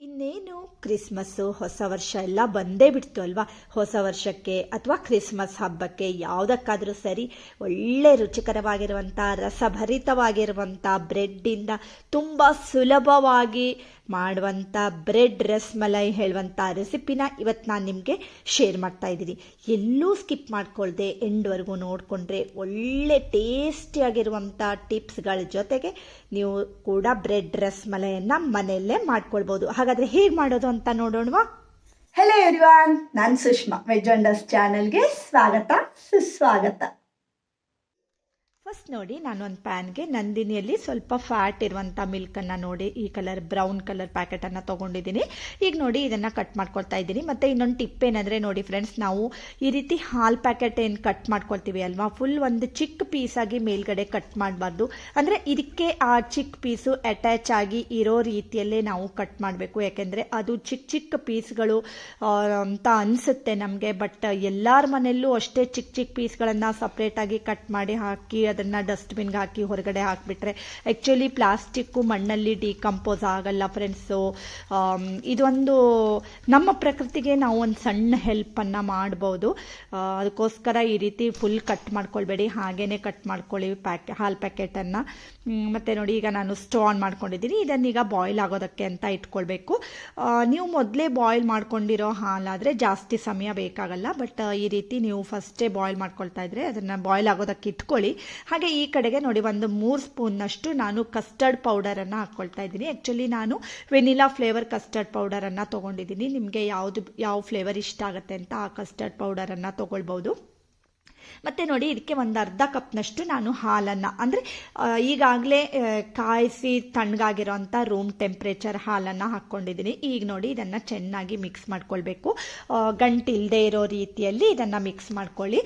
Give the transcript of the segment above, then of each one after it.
ಇನ್ನೇನು ಕ್ರಿಸ್ಮಸ್ಸು, ಹೊಸ ವರ್ಷ ಎಲ್ಲ ಬಂದೇ ಬಿಡ್ತು ಅಲ್ವಾ? ಹೊಸ ವರ್ಷಕ್ಕೆ ಅಥವಾ ಕ್ರಿಸ್ಮಸ್ ಹಬ್ಬಕ್ಕೆ ಯಾವುದಕ್ಕಾದರೂ ಸರಿ ಒಳ್ಳೆ ರುಚಿಕರವಾಗಿರುವಂಥ, ರಸಭರಿತವಾಗಿರುವಂಥ ಬ್ರೆಡ್ಡಿಂದ ತುಂಬ ಸುಲಭವಾಗಿ ಮಾಡುವಂಥ ಬ್ರೆಡ್ ರಸ್ಮಲೈ ಹೇಳುವಂಥ ರೆಸಿಪಿನ ಇವತ್ತು ನಾನು ನಿಮಗೆ ಶೇರ್ ಮಾಡ್ತಾ ಇದ್ದೀನಿ. ಎಲ್ಲೂ ಸ್ಕಿಪ್ ಮಾಡ್ಕೊಳ್ದೆ ಎಂಡ್ವರೆಗೂ ನೋಡಿಕೊಂಡ್ರೆ ಒಳ್ಳೆ ಟೇಸ್ಟಿಯಾಗಿರುವಂಥ ಟಿಪ್ಸ್ಗಳ ಜೊತೆಗೆ ನೀವು ಕೂಡ ಬ್ರೆಡ್ ರಸ್ಮಲೈಯನ್ನು ಮನೆಯಲ್ಲೇ ಮಾಡ್ಕೊಳ್ಬೋದು. ಹಾಗಾದರೆ ಹೇಗೆ ಮಾಡೋದು ಅಂತ ನೋಡೋಣವಾ? ಹೆಲೋ ಎವ್ರಿವಾನ್ ನಾನು ಸುಷ್ಮಾ ವೆಜ್ ಅಂಡರ್ಸ್ ಚಾನಲ್ಗೆ ಸ್ವಾಗತ, ಸುಸ್ವಾಗತ. ಫಸ್ಟ್ ನೋಡಿ ನಾನು ಒಂದು ಪ್ಯಾನ್ಗೆ ನಂದಿನಿಯಲ್ಲಿ ಸ್ವಲ್ಪ ಫ್ಯಾಟ್ ಇರುವಂಥ ಮಿಲ್ಕನ್ನು ನೋಡಿ, ಈ ಕಲರ್ ಬ್ರೌನ್ ಕಲರ್ ಪ್ಯಾಕೆಟನ್ನು ತೊಗೊಂಡಿದ್ದೀನಿ. ಈಗ ನೋಡಿ ಇದನ್ನು ಕಟ್ ಮಾಡ್ಕೊಳ್ತಾ ಇದ್ದೀನಿ. ಮತ್ತು ಇನ್ನೊಂದು ಟಿಪ್ ಏನಂದರೆ ನೋಡಿ ಫ್ರೆಂಡ್ಸ್ ನಾವು ಈ ರೀತಿ ಹಾಲು ಪ್ಯಾಕೆಟ್ ಏನು ಕಟ್ ಮಾಡ್ಕೊಳ್ತೀವಿ ಅಲ್ವಾ? ಫುಲ್ ಒಂದು ಚಿಕ್ಕ ಪೀಸಾಗಿ ಮೇಲ್ಗಡೆ ಕಟ್ ಮಾಡಬಾರ್ದು. ಅಂದರೆ ಇದಕ್ಕೆ ಆ ಚಿಕ್ಕ ಪೀಸು ಅಟ್ಯಾಚ್ ಆಗಿ ಇರೋ ರೀತಿಯಲ್ಲೇ ನಾವು ಕಟ್ ಮಾಡಬೇಕು. ಯಾಕೆಂದರೆ ಅದು ಚಿಕ್ಕ ಚಿಕ್ಕ ಪೀಸ್ಗಳು ಅಂತ ಅನಿಸುತ್ತೆ ನಮಗೆ. ಬಟ್ ಎಲ್ಲರ ಮನೆಯಲ್ಲೂ ಅಷ್ಟೇ ಚಿಕ್ಕ ಚಿಕ್ಕ ಪೀಸ್ಗಳನ್ನು ಸಪ್ರೇಟಾಗಿ ಕಟ್ ಮಾಡಿ ಹಾಕಿ ಅದನ್ನು ಡಸ್ಟ್ಬಿನ್ಗೆ ಹಾಕಿ ಹೊರಗಡೆ ಹಾಕಿಬಿಟ್ರೆ ಆ್ಯಕ್ಚುಲಿ ಪ್ಲಾಸ್ಟಿಕ್ಕು ಮಣ್ಣಲ್ಲಿ ಡಿಕಂಪೋಸ್ ಆಗಲ್ಲ ಫ್ರೆಂಡ್ಸು ಇದೊಂದು ನಮ್ಮ ಪ್ರಕೃತಿಗೆ ನಾವು ಒಂದು ಸಣ್ಣ ಹೆಲ್ಪನ್ನು ಮಾಡ್ಬೋದು. ಅದಕ್ಕೋಸ್ಕರ ಈ ರೀತಿ ಫುಲ್ ಕಟ್ ಮಾಡ್ಕೊಳ್ಬೇಡಿ. ಹಾಗೇ ಕಟ್ ಮಾಡ್ಕೊಳ್ಳಿ ಪ್ಯಾಕೆ ಹಾಲು ಪ್ಯಾಕೆಟನ್ನು ಮತ್ತು ನೋಡಿ ಈಗ ನಾನು ಸ್ಟೋ ಆನ್ ಮಾಡ್ಕೊಂಡಿದ್ದೀನಿ ಇದನ್ನೀಗ ಬಾಯ್ಲ್ ಆಗೋದಕ್ಕೆ ಅಂತ ಇಟ್ಕೊಳ್ಬೇಕು. ನೀವು ಮೊದಲೇ ಬಾಯ್ಲ್ ಮಾಡ್ಕೊಂಡಿರೋ ಹಾಲಾದರೆ ಜಾಸ್ತಿ ಸಮಯ ಬೇಕಾಗಲ್ಲ. ಬಟ್ ಈ ರೀತಿ ನೀವು ಫಸ್ಟೇ ಬಾಯ್ಲ್ ಮಾಡ್ಕೊಳ್ತಾ ಇದ್ರೆ ಅದನ್ನು ಬಾಯ್ಲ್ ಆಗೋದಕ್ಕೆ ಇಟ್ಕೊಳ್ಳಿ. ಹಾಗೆ ಈ ಕಡೆಗೆ ನೋಡಿ, ಒಂದು ಮೂರು ಸ್ಪೂನ್ನಷ್ಟು ನಾನು ಕಸ್ಟರ್ಡ್ ಪೌಡರನ್ನು ಹಾಕ್ಕೊಳ್ತಾ ಇದ್ದೀನಿ. ಆ್ಯಕ್ಚುಲಿ ನಾನು ವೆನಿಲಾ ಫ್ಲೇವರ್ ಕಸ್ಟರ್ಡ್ ಪೌಡರನ್ನು ತೊಗೊಂಡಿದ್ದೀನಿ. ನಿಮಗೆ ಯಾವುದು, ಯಾವ ಫ್ಲೇವರ್ ಇಷ್ಟ ಆಗುತ್ತೆ ಅಂತ ಆ ಕಸ್ಟರ್ಡ್ ಪೌಡರನ್ನು ತೊಗೊಳ್ಬೋದು. ಮತ್ತು ನೋಡಿ, ಇದಕ್ಕೆ ಒಂದು ಅರ್ಧ ಕಪ್ನಷ್ಟು ನಾನು ಹಾಲನ್ನು, ಅಂದರೆ ಈಗಾಗಲೇ ಕಾಯಿಸಿ ತಣ್ಣಗಾಗಿರೋಂಥ ರೂಮ್ ಟೆಂಪ್ರೇಚರ್ ಹಾಲನ್ನು ಹಾಕ್ಕೊಂಡಿದ್ದೀನಿ ಈಗ ನೋಡಿ, ಇದನ್ನು ಚೆನ್ನಾಗಿ ಮಿಕ್ಸ್ ಮಾಡ್ಕೊಳ್ಬೇಕು. ಗಂಟು ಇಲ್ಲದೆ ಇರೋ ರೀತಿಯಲ್ಲಿ ಇದನ್ನು ಮಿಕ್ಸ್ ಮಾಡ್ಕೊಳ್ಳಿ.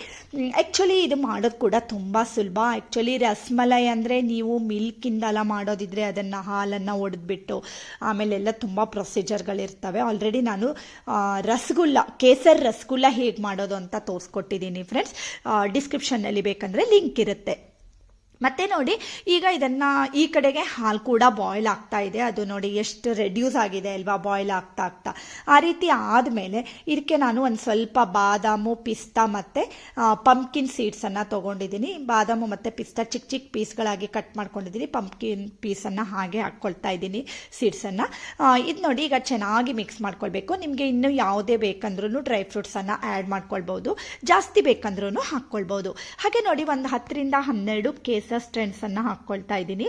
ಆ್ಯಕ್ಚುಲಿ ಇದು ಮಾಡೋದು ಕೂಡ ತುಂಬ ಸುಲಭ. ಆ್ಯಕ್ಚುಲಿ ರಸ್ಮಲೈ ಅಂದರೆ ನೀವು ಮಿಲ್ಕಿಂದೆಲ್ಲ ಮಾಡೋದಿದ್ರೆ ಅದನ್ನು ಹಾಲನ್ನು ಒಡೆದ್ಬಿಟ್ಟು ಆಮೇಲೆಲ್ಲ ತುಂಬ ಪ್ರೊಸೀಜರ್ಗಳಿರ್ತವೆ. ಆಲ್ರೆಡಿ ನಾನು ರಸಗುಲ್ಲ, ಕೇಸರ್ ರಸಗುಲ್ಲ ಹೇಗೆ ಮಾಡೋದು ಅಂತ ತೋರಿಸ್ಕೊಟ್ಟಿದ್ದೀನಿ ಫ್ರೆಂಡ್ಸ್ ಡಿಸ್ಕ್ರಿಪ್ಷನ್ನಲ್ಲಿ ಬೇಕಂದರೆ ಲಿಂಕ್ ಇರುತ್ತೆ. ಮತ್ತೆ ನೋಡಿ, ಈಗ ಇದನ್ನು ಈ ಕಡೆಗೆ ಹಾಲು ಕೂಡ ಬಾಯ್ಲ್ ಆಗ್ತಾ ಇದೆ. ಅದು ನೋಡಿ ಎಷ್ಟು ರೆಡ್ಯೂಸ್ ಆಗಿದೆ ಅಲ್ವಾ ಬಾಯ್ಲ್ ಆಗ್ತಾ ಆಗ್ತಾ. ಆ ರೀತಿ ಆದಮೇಲೆ ಇದಕ್ಕೆ ನಾನು ಒಂದು ಸ್ವಲ್ಪ ಬಾದಾಮು, ಪಿಸ್ತಾ ಮತ್ತು ಪಂಪ್ಕಿನ್ ಸೀಡ್ಸನ್ನು ತೊಗೊಂಡಿದ್ದೀನಿ. ಬಾದಾಮು ಮತ್ತು ಪಿಸ್ತಾ ಚಿಕ್ಕ ಚಿಕ್ಕ ಪೀಸ್ಗಳಾಗಿ ಕಟ್ ಮಾಡ್ಕೊಂಡಿದ್ದೀನಿ. ಪಂಪ್ಕಿನ್ ಪೀಸನ್ನು ಹಾಗೆ ಹಾಕ್ಕೊಳ್ತಾ ಇದ್ದೀನಿ ಸೀಡ್ಸನ್ನು ಇದು ನೋಡಿ ಈಗ ಚೆನ್ನಾಗಿ ಮಿಕ್ಸ್ ಮಾಡ್ಕೊಳ್ಬೇಕು. ನಿಮಗೆ ಇನ್ನೂ ಯಾವುದೇ ಬೇಕಂದ್ರೂ ಡ್ರೈ ಫ್ರೂಟ್ಸನ್ನು ಆ್ಯಡ್ ಮಾಡ್ಕೊಳ್ಬೋದು. ಜಾಸ್ತಿ ಬೇಕಂದ್ರೂ ಹಾಕ್ಕೊಳ್ಬೋದು. ಹಾಗೆ ನೋಡಿ ಒಂದು ಹತ್ತರಿಂದ ಹನ್ನೆರಡು ಕೇಸರ್ ಸ್ಟ್ರೆಂಡ್ಸನ್ನು ಹಾಕ್ಕೊಳ್ತಾ ಇದ್ದೀನಿ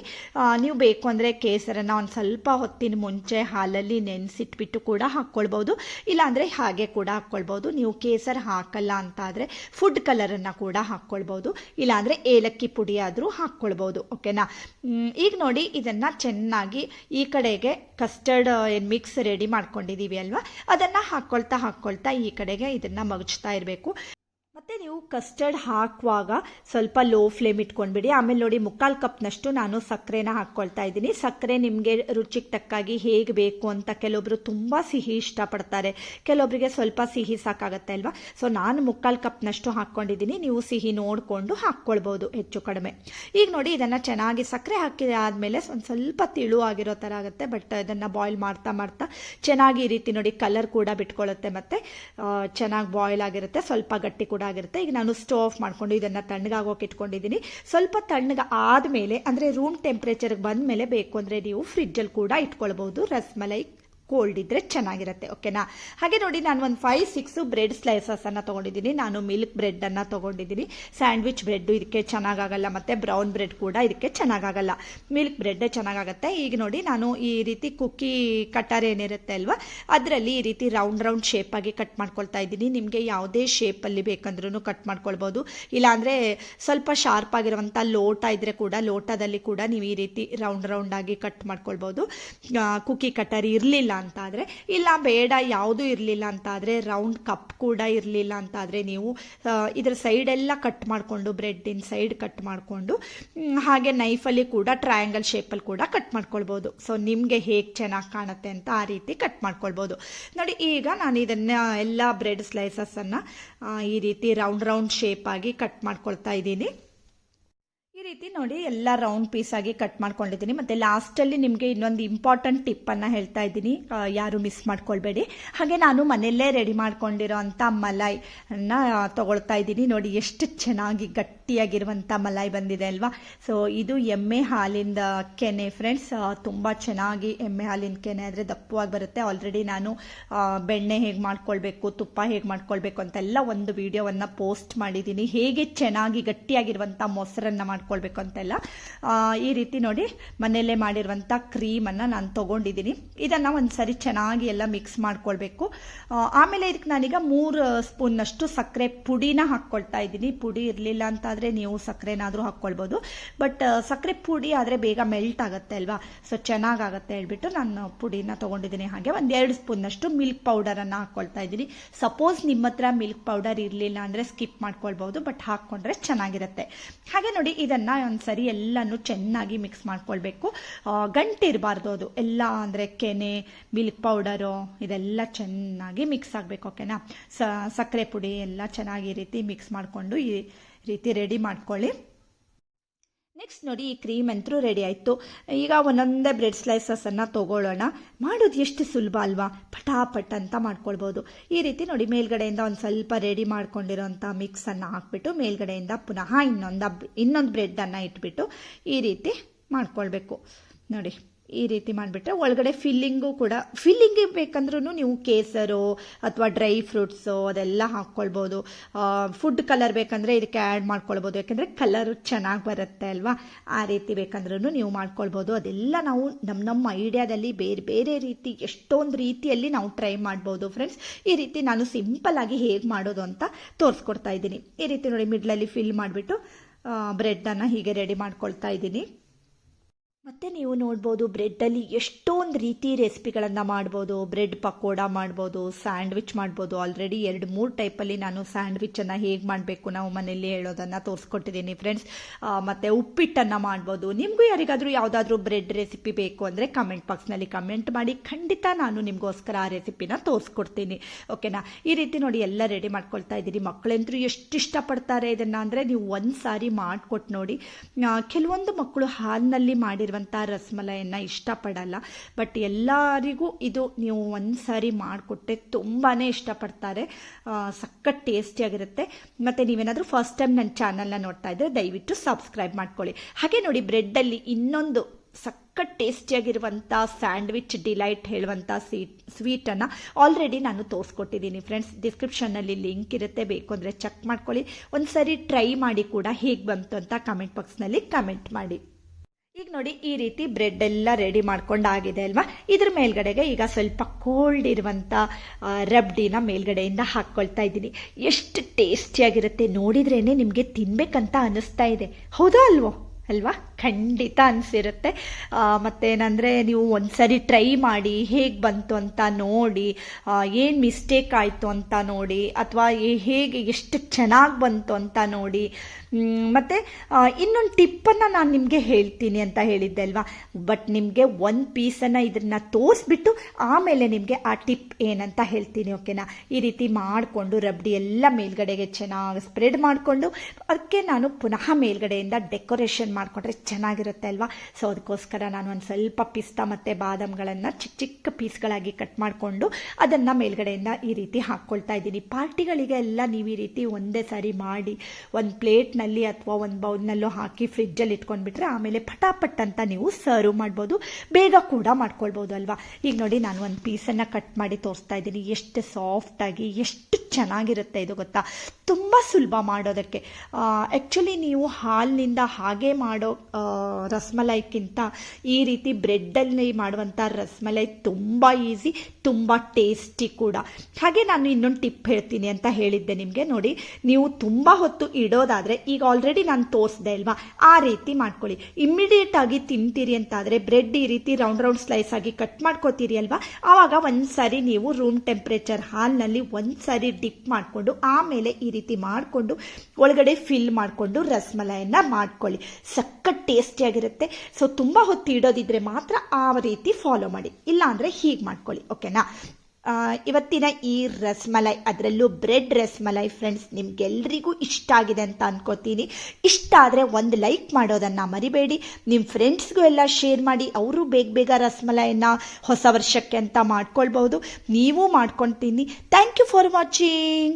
ನೀವು ಬೇಕು ಅಂದರೆ ಕೇಸರನ್ನು ಒಂದು ಸ್ವಲ್ಪ ಹೊತ್ತಿನ ಮುಂಚೆ ಹಾಲಲ್ಲಿ ನೆನೆಸಿಟ್ಬಿಟ್ಟು ಕೂಡ ಹಾಕ್ಕೊಳ್ಬೋದು ಇಲ್ಲಾಂದರೆ ಹಾಗೆ ಕೂಡ ಹಾಕ್ಕೊಳ್ಬೋದು ನೀವು ಕೇಸರ್ ಹಾಕಲ್ಲ ಅಂತ ಫುಡ್ ಕಲರನ್ನು ಕೂಡ ಹಾಕ್ಕೊಳ್ಬೋದು ಇಲ್ಲಾಂದರೆ ಏಲಕ್ಕಿ ಪುಡಿ ಆದರೂ ಹಾಕ್ಕೊಳ್ಬೋದು ಓಕೆನಾ ಈಗ ನೋಡಿ ಇದನ್ನು ಚೆನ್ನಾಗಿ ಈ ಕಡೆಗೆ ಕಸ್ಟರ್ಡ್ ಏನು ಮಿಕ್ಸ್ ರೆಡಿ ಮಾಡ್ಕೊಂಡಿದ್ದೀವಿ ಅಲ್ವಾ? ಅದನ್ನು ಹಾಕ್ಕೊಳ್ತಾ ಹಾಕ್ಕೊಳ್ತಾ ಈ ಕಡೆಗೆ ಇದನ್ನು ಮಗಚ್ತಾ ಇರಬೇಕು. ಮತ್ತು ನೀವು ಕಸ್ಟರ್ಡ್ ಹಾಕುವಾಗ ಸ್ವಲ್ಪ ಲೋ ಫ್ಲೇಮ್ ಇಟ್ಕೊಂಡ್ಬಿಡಿ. ಆಮೇಲೆ ನೋಡಿ ಮುಕ್ಕಾಲು ಕಪ್ನಷ್ಟು ನಾನು ಸಕ್ಕರೆನ ಹಾಕ್ಕೊಳ್ತಾ ಇದ್ದೀನಿ. ಸಕ್ಕರೆ ನಿಮಗೆ ರುಚಿಗೆ ತಕ್ಕಾಗಿ ಹೇಗೆ ಬೇಕು ಅಂತ ಕೆಲವೊಬ್ರು ತುಂಬ ಸಿಹಿ ಇಷ್ಟಪಡ್ತಾರೆ. ಕೆಲವೊಬ್ಬರಿಗೆ ಸ್ವಲ್ಪ ಸಿಹಿ ಸಾಕಾಗತ್ತೆ ಅಲ್ವಾ? ಸೊ ನಾನು ಮುಕ್ಕಾಲು ಕಪ್ನಷ್ಟು ಹಾಕ್ಕೊಂಡಿದ್ದೀನಿ ನೀವು ಸಿಹಿ ನೋಡಿಕೊಂಡು ಹಾಕ್ಕೊಳ್ಬೋದು ಹೆಚ್ಚು ಕಡಿಮೆ. ಈಗ ನೋಡಿ ಇದನ್ನು ಚೆನ್ನಾಗಿ ಸಕ್ಕರೆ ಹಾಕಿದ ಆದಮೇಲೆ ಒಂದು ಸ್ವಲ್ಪ ತಿಳು ಆಗಿರೋ ಥರ ಆಗುತ್ತೆ ಬಟ್ ಇದನ್ನು ಬಾಯ್ಲ್ ಮಾಡ್ತಾ ಮಾಡ್ತಾ ಚೆನ್ನಾಗಿ ಈ ರೀತಿ ನೋಡಿ ಕಲರ್ ಕೂಡ ಬಿಟ್ಕೊಳ್ಳುತ್ತೆ ಮತ್ತು ಚೆನ್ನಾಗಿ ಬಾಯ್ಲ್ ಆಗಿರುತ್ತೆ. ಸ್ವಲ್ಪ ಗಟ್ಟಿ ಕೂಡ ಆಗಿರುತ್ತೆ. ಈಗ ನಾನು ಸ್ಟವ್ ಆಫ್ ಮಾಡ್ಕೊಂಡು ಇದನ್ನು ತಣ್ಣಗಾಗೋಕೆ ಇಟ್ಕೊಂಡಿದ್ದೀನಿ. ಸ್ವಲ್ಪ ತಣ್ಣಗೆ ಆದಮೇಲೆ, ಅಂದರೆ ರೂಮ್ ಟೆಂಪ್ರೇಚರ್ಗೆ ಬಂದ ಮೇಲೆ ಬೇಕು ಅಂದರೆ ನೀವು ಫ್ರಿಡ್ಜಲ್ಲಿ ಕೂಡ ಇಟ್ಕೊಳ್ಬೋದು ರಸ್ಮಲೈ ಕೋಲ್ಡ್ ಇದ್ದರೆ ಚೆನ್ನಾಗಿರುತ್ತೆ ಓಕೆನಾ ಹಾಗೆ ನೋಡಿ, ನಾನು ಒಂದು ಫೈವ್ ಸಿಕ್ಸು ಬ್ರೆಡ್ ಸ್ಲೈಸಸನ್ನು ತೊಗೊಂಡಿದ್ದೀನಿ. ನಾನು ಮಿಲ್ಕ್ ಬ್ರೆಡ್ಡನ್ನು ತೊಗೊಂಡಿದ್ದೀನಿ. ಸ್ಯಾಂಡ್ವಿಚ್ ಬ್ರೆಡ್ಡು ಇದಕ್ಕೆ ಚೆನ್ನಾಗಾಗಲ್ಲ, ಮತ್ತು ಬ್ರೌನ್ ಬ್ರೆಡ್ ಕೂಡ ಇದಕ್ಕೆ ಚೆನ್ನಾಗಾಗಲ್ಲ. ಮಿಲ್ಕ್ ಬ್ರೆಡ್ಡೇ ಚೆನ್ನಾಗಾಗತ್ತೆ. ಈಗ ನೋಡಿ, ನಾನು ಈ ರೀತಿ ಕುಕ್ಕಿ ಕಟ್ಟರ್ ಏನಿರುತ್ತೆ ಅಲ್ವಾ, ಅದರಲ್ಲಿ ಈ ರೀತಿ ರೌಂಡ್ ರೌಂಡ್ ಶೇಪಾಗಿ ಕಟ್ ಮಾಡ್ಕೊಳ್ತಾ ಇದ್ದೀನಿ. ನಿಮಗೆ ಯಾವುದೇ ಶೇಪಲ್ಲಿ ಬೇಕಂದ್ರೂ ಕಟ್ ಮಾಡ್ಕೊಳ್ಬೋದು. ಇಲ್ಲಾಂದರೆ ಸ್ವಲ್ಪ ಶಾರ್ಪ್ ಆಗಿರುವಂಥ ಲೋಟ ಇದ್ದರೆ ಕೂಡ, ಲೋಟದಲ್ಲಿ ಕೂಡ ನೀವು ಈ ರೀತಿ ರೌಂಡ್ ರೌಂಡಾಗಿ ಕಟ್ ಮಾಡ್ಕೊಳ್ಬೋದು. ಕುಕ್ಕಿ ಕಟ್ಟರ್ ಇರಲಿಲ್ಲ ಅಂತ ಆದರೆ ಇಲ್ಲ ಬೇಡ, ಯಾವುದೂ ಇರಲಿಲ್ಲ ಅಂತ ಆದರೆ ರೌಂಡ್ ಕಪ್ ಕೂಡ ಇರಲಿಲ್ಲ ಅಂತ ಆದರೆ ನೀವು ಇದರ ಸೈಡೆಲ್ಲ ಕಟ್ ಮಾಡಿಕೊಂಡು ಬ್ರೆಡ್ಡಿನ ಸೈಡ್ ಕಟ್ ಮಾಡಿಕೊಂಡು ಹಾಗೆ ನೈಫಲ್ಲಿ ಕೂಡ ಟ್ರಯಾಂಗಲ್ ಶೇಪಲ್ಲಿ ಕೂಡ ಕಟ್ ಮಾಡ್ಕೊಳ್ಬೋದು. ಸೊ ನಿಮಗೆ ಹೇಗೆ ಚೆನ್ನಾಗಿ ಕಾಣುತ್ತೆ ಅಂತ ಆ ರೀತಿ ಕಟ್ ಮಾಡ್ಕೊಳ್ಬೋದು. ನೋಡಿ, ಈಗ ನಾನು ಇದನ್ನು, ಎಲ್ಲ ಬ್ರೆಡ್ ಸ್ಲೈಸಸನ್ನು ಈ ರೀತಿ ರೌಂಡ್ ರೌಂಡ್ ಶೇಪಾಗಿ ಕಟ್ ಮಾಡ್ಕೊಳ್ತಾ ಇದ್ದೀನಿ. ರೀತಿ ನೋಡಿ ಎಲ್ಲ ರೌಂಡ್ ಪೀಸ್ ಆಗಿ ಕಟ್ ಮಾಡ್ಕೊಂಡಿದ್ದೀನಿ. ಮತ್ತೆ ಲಾಸ್ಟಲ್ಲಿ ನಿಮಗೆ ಇನ್ನೊಂದು ಇಂಪಾರ್ಟೆಂಟ್ ಟಿಪ್ಪನ್ನು ಹೇಳ್ತಾ ಇದ್ದೀನಿ. ಯಾರು ಮಿಸ್ ಮಾಡ್ಕೊಳ್ಬೇಡಿ. ಹಾಗೆ ನಾನು ಮನೆಯಲ್ಲೇ ರೆಡಿ ಮಾಡ್ಕೊಂಡಿರೋ ಅಂಥ ಅನ್ನ ತಗೊಳ್ತಾ ಇದ್ದೀನಿ. ನೋಡಿ ಎಷ್ಟು ಚೆನ್ನಾಗಿ ಗಟ್ಟಿಯಾಗಿರುವಂಥ ಮಲಾಯ್ ಬಂದಿದೆ ಅಲ್ವಾ? ಸೊ ಇದು ಎಮ್ಮೆ ಹಾಲಿಂದ ಕೆನೆ ಫ್ರೆಂಡ್ಸ್ ತುಂಬ ಚೆನ್ನಾಗಿ ಎಮ್ಮೆ ಹಾಲಿನ ಕೆನೆ ಆದರೆ ದಪ್ಪವಾಗಿ ಬರುತ್ತೆ. ಆಲ್ರೆಡಿ ನಾನು ಬೆಣ್ಣೆ ಹೇಗೆ ಮಾಡ್ಕೊಳ್ಬೇಕು, ತುಪ್ಪ ಹೇಗೆ ಮಾಡ್ಕೊಳ್ಬೇಕು ಅಂತೆಲ್ಲ ಒಂದು ವಿಡಿಯೋವನ್ನು ಪೋಸ್ಟ್ ಮಾಡಿದ್ದೀನಿ. ಹೇಗೆ ಚೆನ್ನಾಗಿ ಗಟ್ಟಿಯಾಗಿರುವಂಥ ಮೊಸರನ್ನು ಮಾಡ್ಕೊಳ್ಬೇಕು. ಅಂತೆಲ್ಲ. ಆ, ಈ ರೀತಿ ನೋಡಿ ಮನೆಯಲ್ಲೇ ಮಾಡಿರುವಂಥ ಕ್ರೀಮನ್ನು ನಾನು ತೊಗೊಂಡಿದ್ದೀನಿ. ಇದನ್ನು ಒಂದು ಸರಿ ಚೆನ್ನಾಗಿ ಎಲ್ಲ ಮಿಕ್ಸ್ ಮಾಡ್ಕೊಳ್ಬೇಕು. ಆಮೇಲೆ ಇದಕ್ಕೆ ನಾನೀಗ ಮೂರು ಸ್ಪೂನ್ನಷ್ಟು ಸಕ್ಕರೆ ಪುಡಿನ ಹಾಕ್ಕೊಳ್ತಾ ಇದ್ದೀನಿ. ಪುಡಿ ಇರಲಿಲ್ಲ ಅಂತಾದರೆ ನೀವು ಸಕ್ಕರೆನಾದರೂ ಹಾಕ್ಕೊಳ್ಬೋದು ಬಟ್ ಸಕ್ಕರೆ ಪುಡಿ ಆದರೆ ಬೇಗ ಮೆಲ್ಟ್ ಆಗುತ್ತೆ ಅಲ್ವಾ? ಸೊ ಚೆನ್ನಾಗಾಗುತ್ತೆ ಹೇಳ್ಬಿಟ್ಟು ನಾನು ಪುಡಿನ ತೊಗೊಂಡಿದ್ದೀನಿ ಹಾಗೆ. ಒಂದು ಎರಡು ಸ್ಪೂನ್ನಷ್ಟು ಮಿಲ್ಕ್ ಪೌಡರನ್ನು ಹಾಕ್ಕೊಳ್ತಾ ಇದ್ದೀನಿ. ಸಪೋಸ್ ನಿಮ್ಮ ಹತ್ರ ಮಿಲ್ಕ್ ಪೌಡರ್ ಇರಲಿಲ್ಲ ಅಂದರೆ ಸ್ಕಿಪ್ ಮಾಡ್ಕೊಳ್ಬೋದು ಬಟ್ ಹಾಕ್ಕೊಂಡ್ರೆ ಚೆನ್ನಾಗಿರುತ್ತೆ. ಹಾಗೆ ನೋಡಿ ಇದನ್ನು ಒಂದು ಸರಿ ಎಲ್ಲನೂ ಚೆನ್ನಾಗಿ ಮಿಕ್ಸ್ ಮಾಡ್ಕೊಳ್ಬೇಕು. ಗಂಟಿರಬಾರ್ದು ಅದು. ಎಲ್ಲ ಅಂದರೆ ಕೆನೆ ಮಿಲ್ಕ್ ಪೌಡರು ಇದೆಲ್ಲ ಚೆನ್ನಾಗಿ ಮಿಕ್ಸ್ ಆಗಬೇಕು ಓಕೆನಾ ಸಕ್ಕರೆ ಪುಡಿ ಎಲ್ಲ ಚೆನ್ನಾಗಿ ರೀತಿ ಮಿಕ್ಸ್ ಮಾಡಿಕೊಂಡು ಈ ರೀತಿ ರೆಡಿ ಮಾಡ್ಕೊಳ್ಳಿ. ನೆಕ್ಸ್ಟ್ ನೋಡಿ, ಈ ಕ್ರೀಮ್ ಅಂತೂ ರೆಡಿ ಆಯಿತು. ಈಗ ಒಂದೊಂದೇ ಬ್ರೆಡ್ ಸ್ಲೈಸಸನ್ನು ತೊಗೊಳ್ಳೋಣ. ಮಾಡೋದು ಎಷ್ಟು ಸುಲಭ ಅಲ್ವಾ? ಪಟಾಪಟ್ ಅಂತ ಮಾಡ್ಕೊಳ್ಬೋದು. ಈ ರೀತಿ ನೋಡಿ, ಮೇಲ್ಗಡೆಯಿಂದ ಒಂದು ಸ್ವಲ್ಪ ರೆಡಿ ಮಾಡ್ಕೊಂಡಿರೋಂಥ ಮಿಕ್ಸನ್ನು ಹಾಕ್ಬಿಟ್ಟು, ಮೇಲ್ಗಡೆಯಿಂದ ಪುನಃ ಇನ್ನೊಂದು ಇನ್ನೊಂದು ಬ್ರೆಡ್ಡನ್ನು ಇಟ್ಬಿಟ್ಟು ಈ ರೀತಿ ಮಾಡ್ಕೊಳ್ಬೇಕು. ನೋಡಿ. ಈ ರೀತಿ ಮಾಡಿಬಿಟ್ರೆ ಒಳಗಡೆ ಫಿಲ್ಲಿಂಗು ಕೂಡ, ಫಿಲ್ಲಿಂಗ್ ಬೇಕಂದ್ರೂ ನೀವು ಕೇಸರು ಅಥವಾ ಡ್ರೈ ಫ್ರೂಟ್ಸು ಅದೆಲ್ಲ ಹಾಕ್ಕೊಳ್ಬೋದು. ಫುಡ್ ಕಲರ್ ಬೇಕಂದರೆ ಇದಕ್ಕೆ ಆ್ಯಡ್ ಮಾಡ್ಕೊಳ್ಬೋದು. ಯಾಕೆಂದರೆ ಕಲರ್ ಚೆನ್ನಾಗಿ ಬರುತ್ತೆ ಅಲ್ವಾ? ಆ ರೀತಿ ಬೇಕಂದ್ರೂ ನೀವು ಮಾಡ್ಕೊಳ್ಬೋದು. ಅದೆಲ್ಲ ನಾವು ನಮ್ಮ ನಮ್ಮ ಐಡಿಯಾದಲ್ಲಿ ಬೇರೆ ಬೇರೆ ರೀತಿ, ಎಷ್ಟೊಂದು ರೀತಿಯಲ್ಲಿ ನಾವು ಟ್ರೈ ಮಾಡ್ಬೋದು ಫ್ರೆಂಡ್ಸ್. ಈ ರೀತಿ ನಾನು ಸಿಂಪಲ್ ಆಗಿ ಹೇಗೆ ಮಾಡೋದು ಅಂತ ತೋರಿಸ್ಕೊಡ್ತಾ ಇದ್ದೀನಿ. ಈ ರೀತಿ ನೋಡಿ ಮಿಡ್ಲಲ್ಲಿ ಫಿಲ್ ಮಾಡಿಬಿಟ್ಟು ಬ್ರೆಡ್ಡನ್ನು ಹೀಗೆ ರೆಡಿ ಮಾಡ್ಕೊಳ್ತಾ ಇದ್ದೀನಿ. ಮತ್ತೆ ನೀವು ನೋಡ್ಬೋದು ಬ್ರೆಡ್ಡಲ್ಲಿ ಎಷ್ಟೊಂದು ರೀತಿ ರೆಸಿಪಿಗಳನ್ನು ಮಾಡ್ಬೋದು, ಬ್ರೆಡ್ ಪಕೋಡ ಮಾಡ್ಬೋದು, ಸ್ಯಾಂಡ್ವಿಚ್ ಮಾಡ್ಬೋದು. ಆಲ್ರೆಡಿ ಎರಡು, ಮೂರು ಟೈಪಲ್ಲಿ ನಾನು ಸ್ಯಾಂಡ್ವಿಚನ್ನು ಹೇಗೆ ಮಾಡಬೇಕು ನಾವು ಮನೆಯಲ್ಲಿ ಹೇಳೋದನ್ನು ತೋರಿಸ್ಕೊಟ್ಟಿದ್ದೀನಿ ಫ್ರೆಂಡ್ಸ್ ಮತ್ತು ಉಪ್ಪಿಟ್ಟನ್ನು ಮಾಡ್ಬೋದು. ನಿಮಗೂ ಯಾರಿಗಾದರೂ ಯಾವುದಾದ್ರೂ ಬ್ರೆಡ್ ರೆಸಿಪಿ ಬೇಕು ಅಂದರೆ ಕಮೆಂಟ್ ಬಾಕ್ಸ್ನಲ್ಲಿ ಕಮೆಂಟ್ ಮಾಡಿ. ಖಂಡಿತ ನಾನು ನಿಮಗೋಸ್ಕರ ಆ ರೆಸಿಪಿನ ತೋರಿಸ್ಕೊಡ್ತೀನಿ. ಓಕೆನಾ ಈ ರೀತಿ ನೋಡಿ ಎಲ್ಲ ರೆಡಿ ಮಾಡ್ಕೊಳ್ತಾ ಇದ್ದೀನಿ ಮಕ್ಕಳಂತರೂ ಎಷ್ಟು ಇಷ್ಟಪಡ್ತಾರೆ ಇದನ್ನು ಅಂದರೆ ನೀವು ಒಂದು ಸಾರಿ ಮಾಡಿಕೊಟ್ಟು ನೋಡಿ. ಕೆಲವೊಂದು ಮಕ್ಕಳು ಹಾಲಿನಲ್ಲಿ ಮಾಡಿರುವಂಥ ರಸಮಲೈಯನ್ನು ಇಷ್ಟಪಡಲ್ಲ. ಬಟ್ ಎಲ್ಲರಿಗೂ ಇದು ನೀವು ಒಂದು ಸಾರಿ ಮಾಡಿಕೊಟ್ಟೆ ತುಂಬಾ ಇಷ್ಟಪಡ್ತಾರೆ. ಸಖತ್ ಟೇಸ್ಟಿಯಾಗಿರುತ್ತೆ. ಮತ್ತು ನೀವೇನಾದರೂ ಫಸ್ಟ್ ಟೈಮ್ ನನ್ನ ಚಾನಲ್ನ ನೋಡ್ತಾ ಇದ್ದರೆ ದಯವಿಟ್ಟು ಸಬ್ಸ್ಕ್ರೈಬ್ ಮಾಡ್ಕೊಳ್ಳಿ. ಹಾಗೆ ನೋಡಿ ಬ್ರೆಡ್ಡಲ್ಲಿ ಇನ್ನೊಂದು ಸಖತ್ ಟೇಸ್ಟಿಯಾಗಿರುವಂಥ ಸ್ಯಾಂಡ್ವಿಚ್ ಡಿಲೈಟ್ ಹೇಳುವಂಥ ಸ್ವೀಟ್ ಸ್ವೀಟನ್ನು ಆಲ್ರೆಡಿ ನಾನು ತೋರಿಸ್ಕೊಟ್ಟಿದ್ದೀನಿ ಫ್ರೆಂಡ್ಸ್ ಡಿಸ್ಕ್ರಿಪ್ಷನ್ನಲ್ಲಿ ಲಿಂಕ್ ಇರುತ್ತೆ. ಬೇಕು ಅಂದರೆ ಚೆಕ್ ಮಾಡ್ಕೊಳ್ಳಿ. ಒಂದು ಸರಿ ಟ್ರೈ ಮಾಡಿ ಕೂಡ ಹೇಗೆ ಬಂತು ಅಂತ ಕಮೆಂಟ್ ಬಾಕ್ಸ್ನಲ್ಲಿ ಕಮೆಂಟ್ ಮಾಡಿ. ಈಗ ನೋಡಿ ಈ ರೀತಿ ಬ್ರೆಡ್ ಎಲ್ಲ ರೆಡಿ ಮಾಡ್ಕೊಂಡಾಗಿದೆ ಅಲ್ವಾ? ಇದ್ರ ಮೇಲ್ಗಡೆಗೆ ಈಗ ಸ್ವಲ್ಪ ಕೋಲ್ಡ್ ಇರುವಂತ ರಬ್ಡಿನ ಮೇಲ್ಗಡೆಯಿಂದ ಹಾಕ್ಕೊಳ್ತಾ ಇದ್ದೀನಿ. ಎಷ್ಟು ಟೇಸ್ಟಿಯಾಗಿರುತ್ತೆ ನೋಡಿದ್ರೇನೆ ನಿಮಗೆ ತಿನ್ಬೇಕಂತ ಅನ್ನಿಸ್ತಾ ಇದೆ. ಹೌದಾ ಅಲ್ವೋ? ಅಲ್ವಾ? ಖಂಡಿತ ಅನಿಸಿರುತ್ತೆ. ಮತ್ತೇನಂದರೆ ನೀವು ಒಂದ್ಸರಿ ಟ್ರೈ ಮಾಡಿ ಹೇಗೆ ಬಂತು ಅಂತ ನೋಡಿ ಏನು ಮಿಸ್ಟೇಕ್ ಆಯಿತು ಅಂತ ನೋಡಿ, ಅಥವಾ ಹೇಗೆ ಎಷ್ಟು ಚೆನ್ನಾಗಿ ಬಂತು ಅಂತ ನೋಡಿ. ಮತ್ತೆ ಇನ್ನೊಂದು ಟಿಪ್ಪನ್ನು ನಾನು ನಿಮಗೆ ಹೇಳ್ತೀನಿ ಅಂತ ಹೇಳಿದ್ದೆ ಅಲ್ವಾ? ಬಟ್ ನಿಮಗೆ ಒಂದು ಪೀಸನ್ನು ಇದನ್ನು ತೋರಿಸ್ಬಿಟ್ಟು ಆಮೇಲೆ ನಿಮಗೆ ಆ ಟಿಪ್ ಏನಂತ ಹೇಳ್ತೀನಿ, ಓಕೆನಾ? ಈ ರೀತಿ ಮಾಡಿಕೊಂಡು ರಬ್ಡಿ ಎಲ್ಲ ಮೇಲ್ಗಡೆಗೆ ಚೆನ್ನಾಗಿ ಸ್ಪ್ರೆಡ್ ಮಾಡಿಕೊಂಡು, ಅದಕ್ಕೆ ನಾನು ಪುನಃ ಮೇಲ್ಗಡೆಯಿಂದ ಡೆಕೋರೇಷನ್ ಮಾಡಿಕೊಂಡ್ರೆ ಚೆನ್ನಾಗಿರುತ್ತೆ ಅಲ್ವಾ? ಸೊ ಅದಕ್ಕೋಸ್ಕರ ನಾನು ಒಂದು ಸ್ವಲ್ಪ ಪಿಸ್ತಾ ಮತ್ತು ಬಾದಾಮ್ಗಳನ್ನು ಚಿಕ್ಕ ಚಿಕ್ಕ ಪೀಸ್ಗಳಾಗಿ ಕಟ್ ಮಾಡಿಕೊಂಡು ಅದನ್ನು ಮೇಲ್ಗಡೆಯಿಂದ ಈ ರೀತಿ ಹಾಕ್ಕೊಳ್ತಾ ಇದ್ದೀನಿ. ಪಾರ್ಟಿಗಳಿಗೆ ಎಲ್ಲ ನೀವು ಈ ರೀತಿ ಒಂದೇ ಸಾರಿ ಮಾಡಿ ಒಂದು ಪ್ಲೇಟ್ನಲ್ಲಿ ಅಥವಾ ಒಂದು ಬೌಲ್ನಲ್ಲೂ ಹಾಕಿ ಫ್ರಿಜ್ಜಲ್ಲಿ ಇಟ್ಕೊಂಡ್ಬಿಟ್ರೆ ಆಮೇಲೆ ಪಟಾಪಟ್ ಅಂತ ನೀವು ಸರ್ವ್ ಮಾಡ್ಬೋದು. ಬೇಗ ಕೂಡ ಮಾಡ್ಕೊಳ್ಬೋದು ಅಲ್ವಾ? ಈಗ ನೋಡಿ ನಾನು ಒಂದು ಪೀಸನ್ನು ಕಟ್ ಮಾಡಿ ತೋರಿಸ್ತಾ ಇದ್ದೀನಿ. ಎಷ್ಟು ಸಾಫ್ಟಾಗಿ ಎಷ್ಟು ಚೆನ್ನಾಗಿರುತ್ತೆ ಇದು ಗೊತ್ತಾ? ತುಂಬ ಸುಲಭ ಮಾಡೋದಕ್ಕೆ. ಆ್ಯಕ್ಚುಲಿ ನೀವು ಹಾಲಿನಿಂದ ಹಾಗೆ ಮಾಡೋ ರಸ್ಮಲೈಕ್ಕಿಂತ ಈ ರೀತಿ ಬ್ರೆಡ್ಡಲ್ಲಿ ಮಾಡುವಂಥ ರಸ್ಮಲೈ ತುಂಬ ಈಸಿ, ತುಂಬ ಟೇಸ್ಟಿ ಕೂಡ. ಹಾಗೆ ನಾನು ಇನ್ನೊಂದು ಟಿಪ್ ಹೇಳ್ತೀನಿ ಅಂತ ಹೇಳಿದ್ದೆ ನಿಮಗೆ ನೋಡಿ. ನೀವು ತುಂಬ ಹೊತ್ತು ಇಡೋದಾದರೆ ಈಗ ಆಲ್ರೆಡಿ ನಾನು ತೋರಿಸ್ದೆ ಅಲ್ವಾ? ಆ ರೀತಿ ಮಾಡ್ಕೊಳ್ಳಿ. ಇಮ್ಮಿಡಿಯೇಟ್ ಆಗಿ ತಿಂತೀರಿ ಅಂತಾದರೆ ಬ್ರೆಡ್ ಈ ರೀತಿ ರೌಂಡ್ ರೌಂಡ್ ಸ್ಲೈಸ್ ಆಗಿ ಕಟ್ ಮಾಡ್ಕೋತೀರಿ ಅಲ್ವಾ? ಆವಾಗ ಒಂದು ಸಾರಿ ನೀವು ರೂಮ್ ಟೆಂಪ್ರೇಚರ್ ಹಾಲ್ನಲ್ಲಿ ಒಂದು ಸಾರಿ ಡಿಪ್ ಮಾಡಿಕೊಂಡು, ಆಮೇಲೆ ಈ ರೀತಿ ಮಾಡಿಕೊಂಡು, ಒಳಗಡೆ ಫಿಲ್ ಮಾಡಿಕೊಂಡು ರಸಮಲೈಯನ್ನು ಮಾಡ್ಕೊಳ್ಳಿ. ಸಖತ್ ಟೇಸ್ಟಿಯಾಗಿರುತ್ತೆ ಸೊ ತುಂಬ ಹೊತ್ತು ಇಡೋದಿದ್ರೆ ಮಾತ್ರ ಆ ರೀತಿ ಫಾಲೋ ಮಾಡಿ. ಇಲ್ಲ ಅಂದರೆ ಹೀಗೆ ಮಾಡ್ಕೊಳ್ಳಿ ಓಕೆನಾ ಇವತ್ತಿನ ಈ ರಸ್ಮಲೈ ಅದರಲ್ಲೂ ಬ್ರೆಡ್ ರಸ್ಮಲೈ ಫ್ರೆಂಡ್ಸ್ ನಿಮ್ಗೆಲ್ರಿಗೂ ಇಷ್ಟ ಆಗಿದೆ ಅಂತ ಅನ್ಕೋತೀನಿ. ಇಷ್ಟ ಆದರೆ ಒಂದು ಲೈಕ್ ಮಾಡೋದನ್ನು ಮರಿಬೇಡಿ. ನಿಮ್ಮ ಫ್ರೆಂಡ್ಸ್ಗೂ ಎಲ್ಲ ಶೇರ್ ಮಾಡಿ, ಅವರು ಬೇಗ ಬೇಗ ರಸ್ಮಲೈನ ಹೊಸ ವರ್ಷಕ್ಕೆ ಅಂತ ಮಾಡ್ಕೊಳ್ಬಹುದು. ನೀವು ಮಾಡ್ಕೊತೀನಿ ಥ್ಯಾಂಕ್ ಯು ಫಾರ್ ವಾಚಿಂಗ್